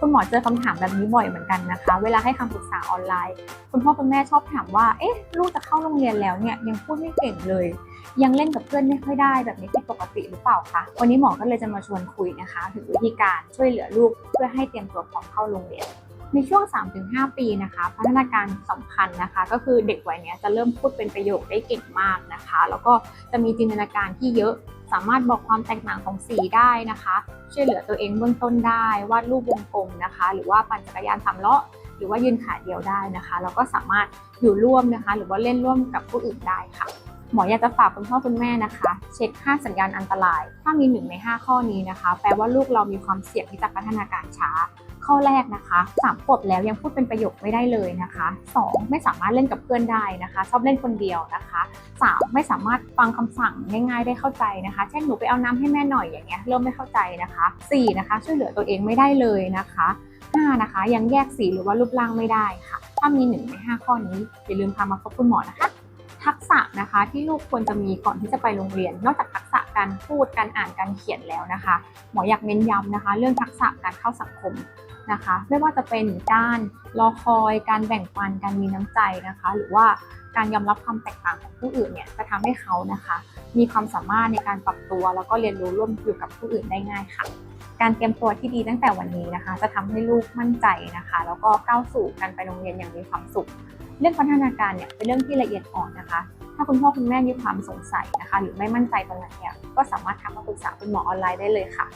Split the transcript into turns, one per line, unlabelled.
คุณหมอเจอคำถามแบบนี้บ่อยเหมือนกันนะคะ เวลาให้คำปรึกษาออนไลน์ คุณพ่อคุณแม่ชอบถามว่า เอ๊ะ ลูกจะเข้าโรงเรียนแล้วเนี่ยยังพูดไม่เก่งเลย ยังเล่นกับเพื่อนไม่ค่อยได้แบบนี้เป็นปกติหรือเปล่าคะ วันนี้หมอก็เลยจะมาชวนคุยนะคะ ถึงวิธีการช่วยเหลือลูกเพื่อให้เตรียมตัวพร้อมเข้าโรงเรียนในช่วง 3-5 ปีนะคะ พัฒนาการสำคัญนะคะ ก็คือเด็กวัยนี้จะเริ่มพูดเป็นประโยคได้เก่งมากนะคะ แล้วก็จะมีจินตนาการที่เยอะ สามารถบอกความแตกต่างของสีได้นะคะ ช่วยเหลือตัวเองเบื้องต้นได้ วาดรูปวงกลมนะคะ หรือว่าปั่นจักรยานสามล้อหรือว่ายืนขาเดียวได้นะคะแล้วก็สามารถอยู่ร่วมนะคะ หรือว่าเล่นร่วมกับผู้อื่นได้ค่ะ หมออยากจะฝากคุณพ่อคุณแม่นะคะ เช็ค 5 สัญญาณอันตราย ถ้ามี 1 ใน 5 ข้อนี้นะคะ แปลว่าลูกเรามีความเสี่ยงที่จะพัฒนาการช้า ข้อแรกนะคะ3ขวบแล้วยังพูดเป็นประโยคไม่ได้เลยนะคะ2ไม่สามารถเล่นกับเพื่อนได้นะคะ ชอบเล่นคนเดียวนะคะ3ไม่สามารถฟังคำสั่งง่ายๆได้เข้าใจนะคะ เช่นหนูไปเอาน้ำให้แม่หน่อยอย่างเงี้ยเริ่มไม่เข้าใจนะคะ4นะคะ ช่วยเหลือตัวเองไม่ได้เลยนะคะ5นะคะยังแยกสีหรือว่ารูปร่างไม่ได้ค่ะ ถ้ามี1ใน5ข้อนี้อย่าลืมพามาพบคุณหมอนะคะทักษะนะคะที่ลูกควรจะมีก่อนที่จะไปโรงเรียน นอกจากทักษะการพูดการอ่านการเขียนแล้วนะคะ หมออยากเน้นย้ำนะคะ เรื่องทักษะการเข้าสังคม นะคะ ไม่ว่าจะเป็นการรอคอยการแบ่งปันการมีน้ำใจนะคะ หรือว่าการยอมรับความแตกต่างของผู้อื่นเนี่ยจะทำให้เขานะคะ มีความสามารถในการปรับตัว แล้วก็เรียนรู้ร่วมอยู่กับผู้อื่นได้ง่ายค่ะ การเตรียมตัวที่ดีตั้งแต่วันนี้นะคะ จะทำให้ลูกมั่นใจนะคะ แล้วก็ก้าวสู่การไปโรงเรียนอย่างมีความสุข เรื่องพัฒนาการเนี่ยเป็นเรื่องที่ละเอียดอ่อนนะคะถ้าคุณพ่อคุณแม่มีความสงสัยนะคะ หรือไม่มั่นใจตรงไหนเนี่ยก็สามารถทักมาปรึกษาคุณหมอออนไลน์ได้เลยค่ะ